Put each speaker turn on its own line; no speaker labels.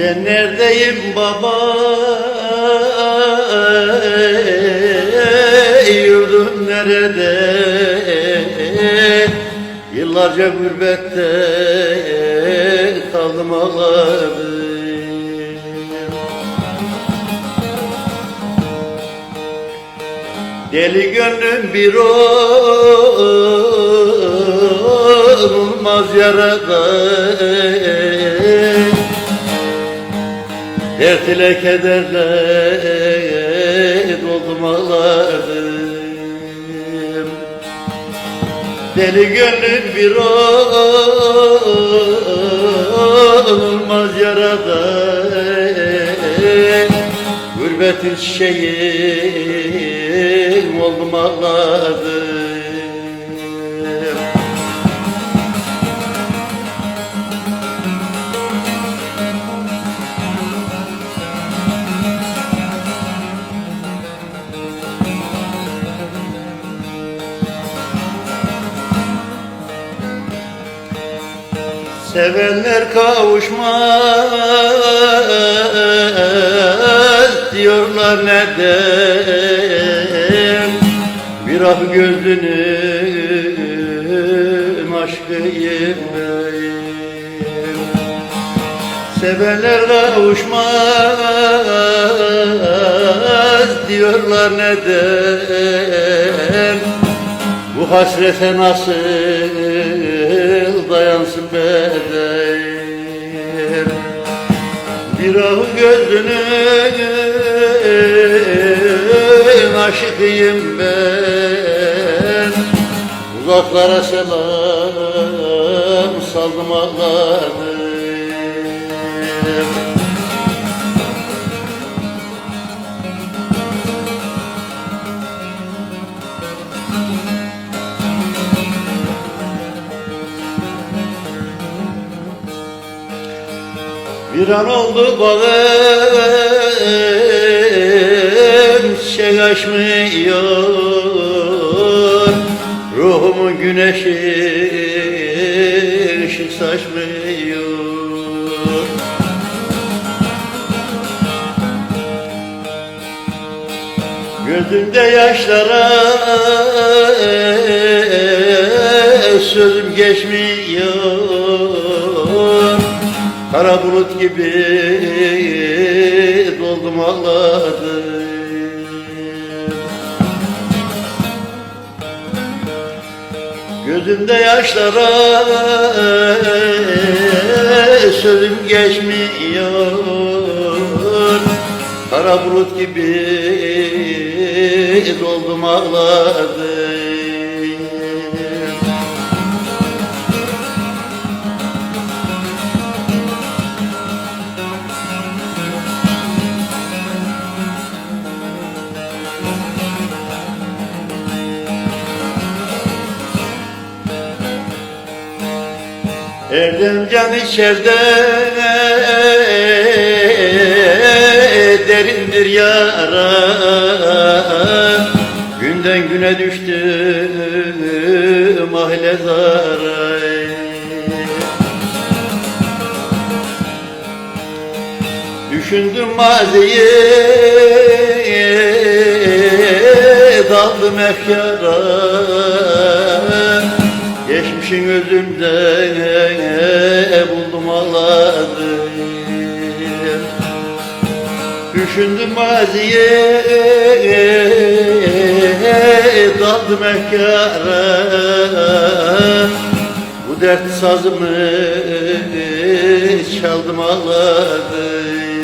Ben neredeyim baba? Yurdum nerede? Yıllarca gurbette kaldım ağladım. Deli gönlüm bir olmaz yarada Dert ile kederle doldum ağladım Deli gönlüm bir olmaz yarada. Gurbetin çiçeğim oldum Sevenler kavuşmaz diyorlar neden? Bir ah gözünün aşkıyım Sevenler kavuşmaz diyorlar neden? Bu hasrete nasıl dayansın beden Bir ah gözünün aşıkıyım ben. Uzaklara selam saldım ağladım Bir an oldu bağım çiçek açmıyor Ruhumun güneşi ışık saçmıyor. Gözümde yaşlara sözüm geçmiyor Kara bulut gibi doldum ağladım Gözümde yaşlara sözüm geçmiyor. Kara bulut gibi doldum ağladım Erdem can içeride derindir yara. Günden güne düştü mahalle zara. Düşündüm maziyi daldım efkara Geçmişin özümde buldum ağladım Düşündüm maziye daldım efkara Bu dert sazımı çaldım ağladım